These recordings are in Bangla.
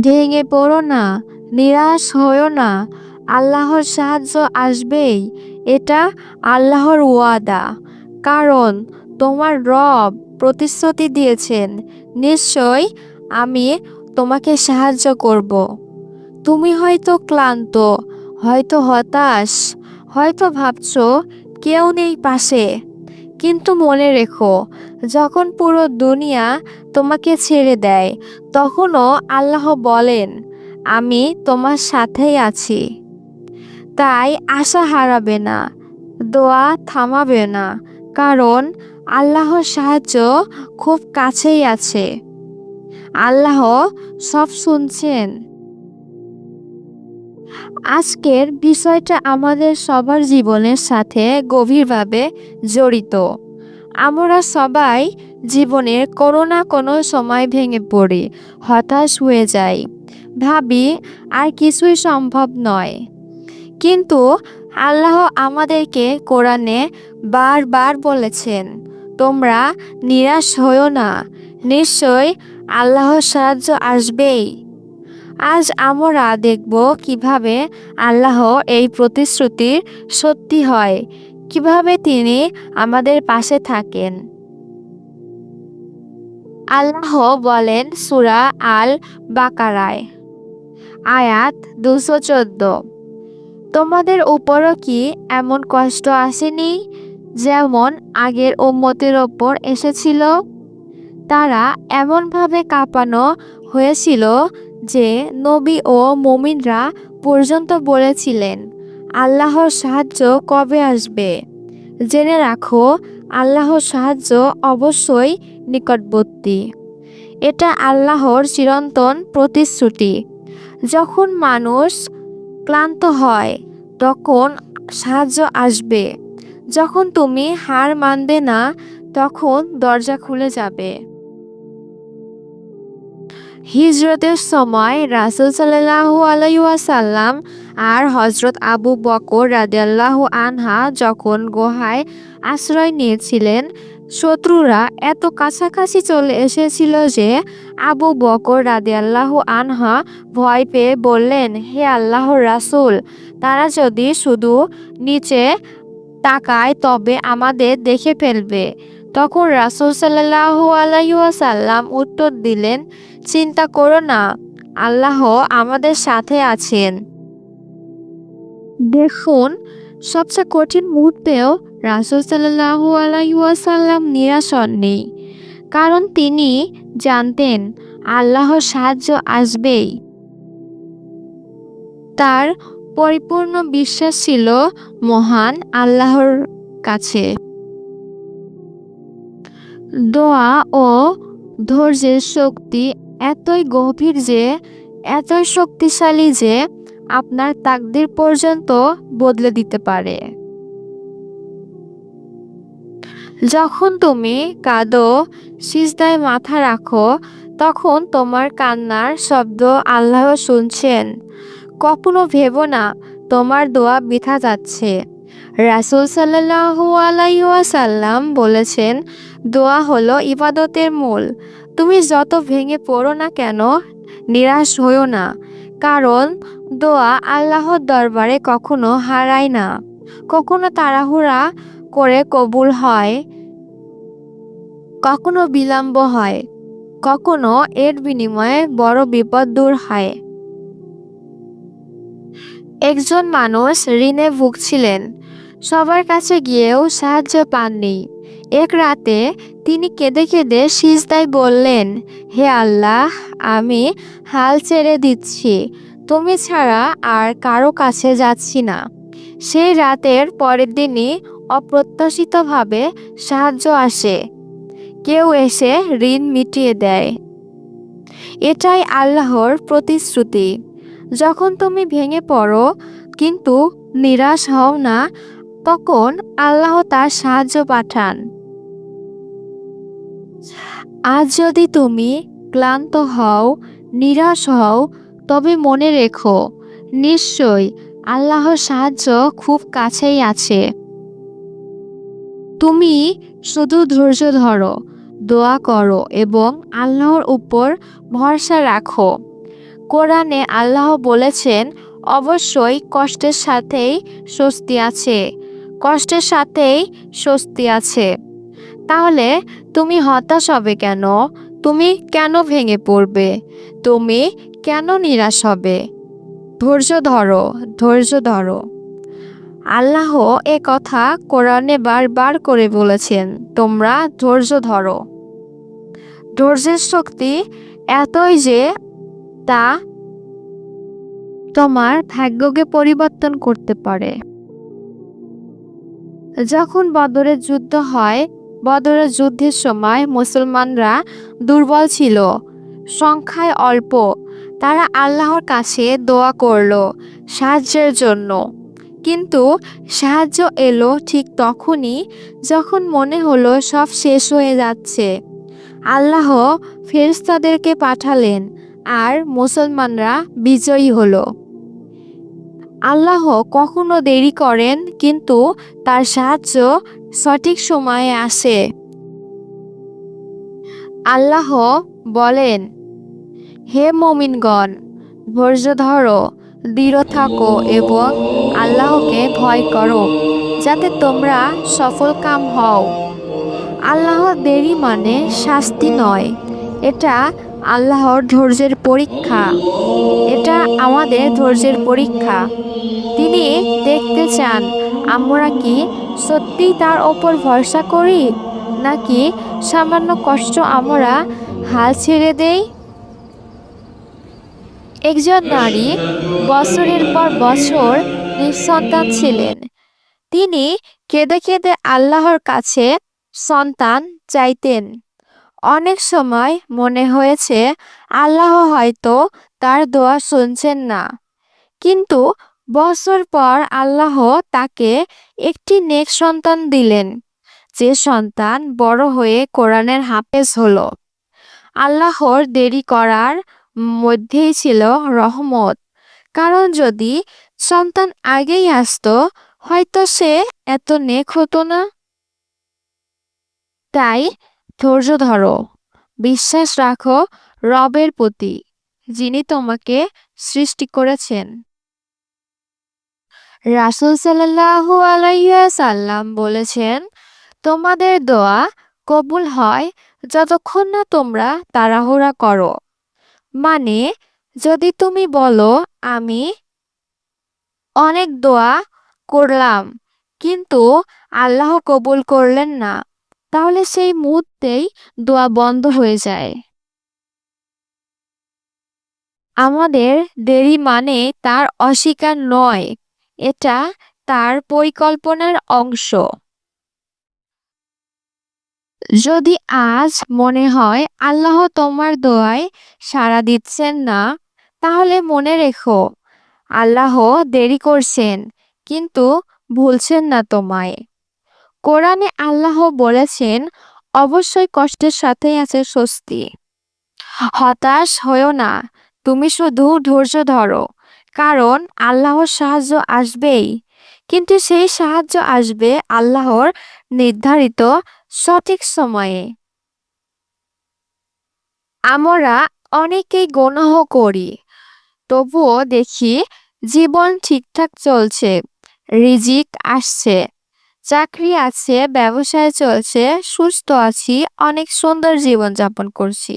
ভেঙে পড়ো না, নিরাশ হয়ো না, আল্লাহর সাহায্য আসবেই, এটা আল্লাহর ওয়াদা। কারণ তোমার রব প্রতিশ্রুতি দিয়েছেন, নিশ্চয় আমি তোমাকে সাহায্য করব। তুমি হয়তো ক্লান্ত, হয়তো হতাশ, হয়তো ভাবছ কেউ নেই পাশে। কিন্তু মনে রেখো, যখন পুরো দুনিয়া তোমাকে ছেড়ে দেয়, তখনও আল্লাহ বলেন, আমি তোমার সাথেই আছি। তাই আশা হারাবে না, দোয়া থামাবে না, কারণ আল্লাহর সাহায্য খুব কাছেই আছে। আল্লাহ সব শুনছেন। আজকের বিষয়টা আমাদের সবার জীবনের সাথে গভীরভাবে জড়িত। আমরা সবাই জীবনের কোনো না কোনো সময় ভেঙে পড়ি, হতাশ হয়ে যাই, ভাবি আর কিছুই সম্ভব নয়। কিন্তু আল্লাহ আমাদেরকে কোরআনে বারবার বলেছেন, তোমরা নিরাশ হও না নিশ্চয় আল্লাহর সাহায্য আসবেই। আজ আমরা দেখব কীভাবে আল্লাহ এই প্রতিশ্রুতির সত্যি হয়, কীভাবে তিনি আমাদের পাশে থাকেন। আল্লাহ বলেন সুরা আল বাকারায় আয়াত দুশো চোদ্দ, তোমাদের উপরও কি এমন কষ্ট আসেনি, যেমন আগের উম্মতের ওপর এসেছিল? তারা এমনভাবে কাঁপানো হয়েছিল যে নবী ও মমিনরা পর্যন্ত বলেছিলেন, আল্লাহর সাহায্য কবে আসবে? জেনে রাখো, আল্লাহর সাহায্য অবশ্যই নিকটবর্তী। এটা আল্লাহর চিরন্তন প্রতিশ্রুতি। যখন মানুষ ক্লান্ত হয়, তখন সাহায্য আসবে। যখন তুমি হার মানবে না, তখন দরজা খুলে যাবে। হিজরতের সময় রাসুল সাল্লাহু আলাইসাল্লাম আর হজরত আবু বকর রাদিয়াল্লাহু আনহা যখন গুহায় আশ্রয় নিয়েছিলেন, শত্রুরা এত কাছাকাছি চলে এসেছিল যে আবু বকর রাদিয়াল্লাহু আনহা ভয় পেয়ে বললেন, হে আল্লাহ রাসুল, তারা যদি শুধু নিচে তাকায় তবে আমাদের দেখে ফেলবে। তখন রাসুল সাল্লাহু আলাইসাল্লাম উত্তর দিলেন চিন্তা করো না, আল্লাহ আমাদের সাথে আছেন। দেখুন, সবচেয়ে কঠিন মুহূর্তেও রাসুল সাল্লাহু আলাইসাল্লাম নিরাশ হননি, কারণ তিনি জানতেন আল্লাহর সাহায্য আসবেই। তার পরিপূর্ণ বিশ্বাস ছিল মহান আল্লাহর কাছে। দোয়া ও ধৈর্যের শক্তি এতই গভীর যে, এতই শক্তিশালী যে, আপনার তাকদির পর্যন্ত বদলে দিতে পারে। যখন তুমি কাঁদো, সিজদায় মাথা রাখো, তখন তোমার কান্নার শব্দ আল্লাহ শুনছেন। কখনো ভেবো না, তোমার দোয়া বৃথা যাচ্ছে। রাসুল সাল্লাহু আলাইসাল্লাম বলেছেন, দোয়া হলো ইবাদতের মূল। তুমি যত ভেঙে পড়ো না কেন, নিরাশ হইও না, কারণ দোয়া আল্লাহর দরবারে কখনো হারায় না। কখনো তাড়াহুড়া করে কবুল হয়, কখনো বিলম্ব হয়, কখনো এর বিনিময়ে বড় বিপদ দূর হয়। একজন মানুষ ঋণে ভুগছিলেন, সবার কাছে গিয়েও সাহায্য পাননি। এক রাতে তিনি কেঁদে কেঁদে সিজদায় বললেন, হে আল্লাহ, আমি হাল ছেড়ে দিচ্ছি। তুমি ছাড়া আর কারও কাছে যাচ্ছি না। সেই রাতের পরের দিনই অপ্রত্যাশিতভাবে সাহায্য আসে। কেউ এসে ঋণ মিটিয়ে দেয়। এটাই আল্লাহর প্রতিশ্রুতি। যখন তুমি ভেঙে পড়ো, কিন্তু নিরাশ হও না তখন আল্লাহ তার সাহায্য পাঠান। আজ যদি তুমি ক্লান্ত হও, নিরাশ হও, তবে মনে রেখো, নিশ্চয় আল্লাহর সাহায্য খুব কাছেই আছে। তুমি শুধু ধৈর্য ধরো, দোয়া করো এবং আল্লাহর উপর ভরসা রাখো। কোরআনে আল্লাহ বলেছেন, অবশ্যই কষ্টের সাথেই স্বস্তি আছে। কষ্টের সাথেই স্বস্তি আছে। তাহলে তুমি হতাশ হবে কেন? তুমি কেন ভেঙে পড়বে? তুমি কেন নিরাশ হবে? ধৈর্য ধরো ধৈর্য ধরো। আল্লাহ এ কথা কোরআনে বারবার করে বলেছেন, তোমরা ধৈর্য ধরো। ধৈর্যের শক্তি এতই যে তা তোমার ভাগ্যকে পরিবর্তন করতে পারে। যখন বদরের যুদ্ধ হয়, বদরের যুদ্ধের সময় মুসলমানরা দুর্বল ছিল, সংখ্যায় অল্প। তারা আল্লাহর কাছে দোয়া করল সাহায্যের জন্য। কিন্তু সাহায্য এলো ঠিক তখনই যখন মনে হলো সব শেষ হয়ে যাচ্ছে। আল্লাহ ফেরেশতাদেরকে পাঠালেন আর মুসলমানরা বিজয়ী হলো। আল্লাহ কখনো দেরি করেন, কিন্তু তার সাহায্য সঠিক সময়ে আসে। আল্লাহ বলেন, হে মমিনগণ, ধৈর্য ধরো, দৃঢ় থাকো এবং আল্লাহকে ভয় করো, যাতে তোমরা সফল কাম হও। আল্লাহ দেরি মানে শাস্তি নয়, এটা আল্লাহর ধৈর্যের পরীক্ষা। এটা আমাদের ধৈর্যের পরীক্ষা। তিনি দেখতে চান, আমরা কি সত্যি তার ওপর ভরসা করি, নাকি সামান্য কষ্ট আমরা হাল ছেড়ে দেই? একজন নারী বছরের পর বছর নিঃসন্তান ছিলেন। তিনি কেঁদে কেঁদে আল্লাহর কাছে সন্তান চাইতেন। অনেক সময় মনে হয়েছে, আল্লাহ হয়তো তার দোয়া শুনছেন না। কিন্তু বছর পর আল্লাহ তাকে একটি নেক সন্তান দিলেন। যে সন্তান বড় হয়ে কোরআনের হাফেজ হলো। আল্লাহর দেরি করার মধ্যেই ছিল রহমত। কারণ যদি সন্তান আগেই আসতো, হয়তো সে এত নেক হতো না। তাই ধৈর্য ধরো, বিশ্বাস রাখো রবের প্রতি, যিনি তোমাকে সৃষ্টি করেছেন। রাসুল আলাইসাল্লাম বলেছেন, তোমাদের দোয়া কবুল হয় যতক্ষণ না তোমরা তাড়াহুড়া করো। মানে যদি তুমি বলো, আমি অনেক দোয়া করলাম, কিন্তু আল্লাহ কবুল করলেন না। তাহলে সেই মুহূর্তেই দোয়া বন্ধ হয়ে যায়। আমাদের দেরি মানে তার অস্বীকার নয়, এটা তার পরিকল্পনার অংশ। যদি আজ মনে হয় আল্লাহ তোমার দোয়ায় সাড়া দিচ্ছেন না, তাহলে মনে রেখো, আল্লাহ দেরি করছেন, কিন্তু ভুলছেন না তোমায়। কোরআনে আল্লাহ বলেছেন, অবশ্যই কষ্টের সাথেই আছে স্বস্তি। হতাশ হয়েও না, তুমি শুধু ধৈর্য ধরো, কারণ আল্লাহর সাহায্য আসবেই। কিন্তু সেই সাহায্য আসবে আল্লাহর নির্ধারিত সঠিক সময়ে। আমরা অনেকেই গণহ করি, তবুও দেখি জীবন ঠিকঠাক চলছে, রিজিক আসছে। চাকরি আছে, ব্যবসায় চলছে, সুস্থ আছি, অনেক সুন্দর জীবন যাপন করছি।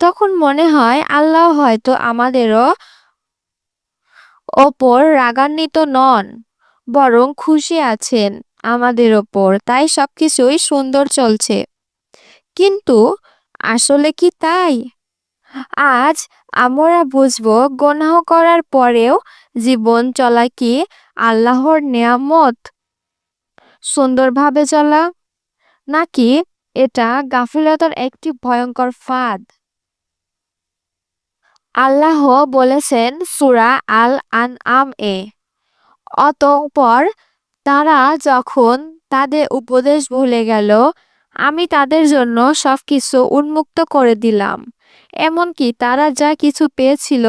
তখন মনে হয় আল্লাহ হয়তো আমাদেরও ওপর রাগান্বিত নন, বরং খুশি আছেন আমাদের ওপর, তাই সবকিছুই সুন্দর চলছে। কিন্তু আসলে কি তাই? আজ আমরা বুঝব গোনাহ করার পরেও জীবন চলা কি আল্লাহর নিয়ামত? সুন্দরভাবে চলা নাকি এটা গাফিলতার একটি ভয়ঙ্কর ফাঁদ? আল্লাহ বলেছেন, সুরা আল আন আম এ অতঃপর তারা যখন তাদের উপদেশ ভুলে গেল, আমি তাদের জন্য সবকিছু উন্মুক্ত করে দিলাম। এমনকি তারা যা কিছু পেয়েছিল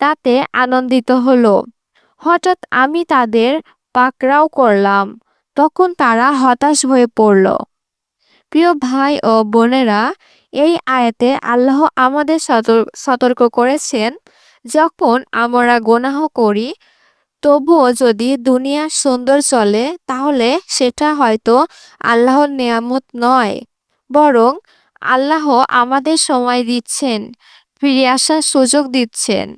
তাতে আনন্দিত হলো। হঠাৎ আমি তাদের পাকড়াও করলাম। তখন তারা হতাশ হয়ে পড়ল। প্রিয় ভাই ও বোনেরা, এই আয়াতে আল্লাহ আমাদের সতর্ক করেছেন, যখন আমরা গোনাহ করি, তবুও যদি দুনিয়া সুন্দর চলে, তাহলে সেটা হয়তো আল্লাহর নেয়ামত নয়। বরং আল্লাহ আমাদের সময় দিচ্ছেন, ফিরে আসার সুযোগ দিচ্ছেন।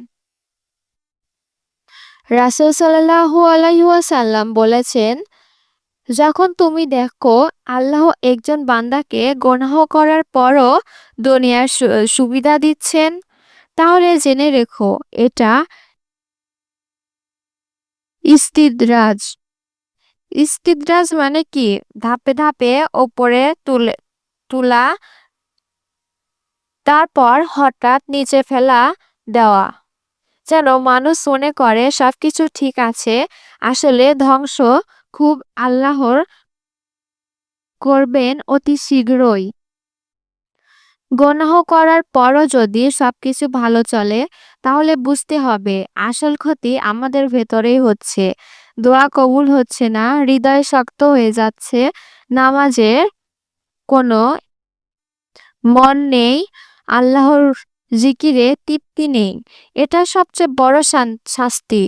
রাসুল সাল্লাহু আলাইসাল্লাম বলেছেন যখন তুমি দেখো আল্লাহ একজন বান্দাকে গোনাহ করার পরও দুনিয়ার সুবিধা দিচ্ছেন, তাহলে জেনে রেখো এটা ইস্তিদ্রাজ। ইস্তিদ্রাজ মানে কি? ধাপে ধাপে ওপরে তুলে, তুলা, তারপর হঠাৎ নিচে ফেলা দেওয়া। যেন মানুষ মনে করে সবকিছু ঠিক আছে, আসলে ধ্বংস খুব আল্লাহর করবেন অতি শীঘ্রই। গনাহ করার পরও যদি সবকিছু ভালো চলে, তাহলে বুঝতে হবে আসল ক্ষতি আমাদের ভেতরেই হচ্ছে। দোয়া কবুল হচ্ছে না, হৃদয় শক্ত হয়ে যাচ্ছে, নামাজের কোনো মন নেই, আল্লাহর জিকিরে তৃপ্তি নেই। এটা সবচেয়ে বড় শাস্তি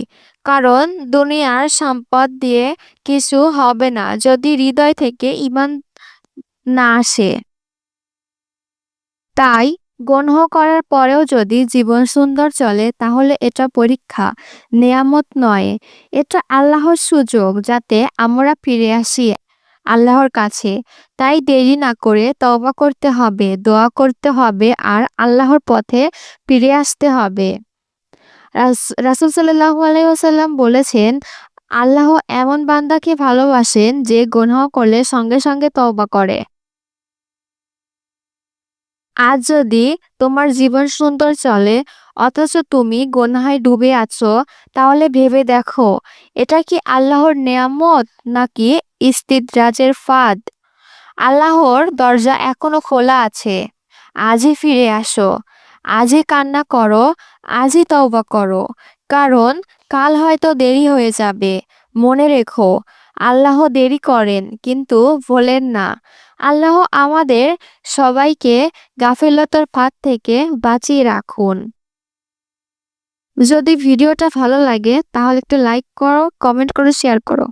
কারণ দুনিয়ার সম্পদ দিয়ে কিছু হবে না, যদি হৃদয় থেকে ইমান না আসে। তাই গণহ করার পরেও যদি জীবন সুন্দর চলে, তাহলে এটা পরীক্ষা, নেয়ামত নয়। এটা আল্লাহর সুযোগ যাতে আমরা ফিরে আসি আল্লাহর কাছে। তাই দেরি না করে তবা করতে হবে, দোয়া করতে হবে, আর আল্লাহর পথে ফিরে আসতে হবে। রাসুল সাল্লাহ আলাইসাল্লাম বলেছেন, আল্লাহ এমন বান্দাকে ভালোবাসেন যে গুনাহ করলে সঙ্গে সঙ্গে তওবা করে। আজ যদি তোমার জীবন সুন্দর চলে, অথচ তুমি গোনাহায় ডুবে আছো, তাহলে ভেবে দেখো, এটা কি আল্লাহর নেয়ামত নাকি ইস্তিদ্রাজের ফাঁদ? আল্লাহর দরজা এখনও খোলা আছে। আজই ফিরে আসো। আজই কান্না করো, আজই তওবা করো। কারণ কাল হয়তো দেরি হয়ে যাবে। মনে রেখো, আল্লাহ দেরি করেন, কিন্তু ভোলেন না। আল্লাহ আমাদের সবাইকে গাফিলতার ফাঁদ থেকে বাঁচিয়ে রাখুন। যদি ভিডিওটা ভালো লাগে, তাহলে একটু লাইক করো কমেন্ট করো শেয়ার করো।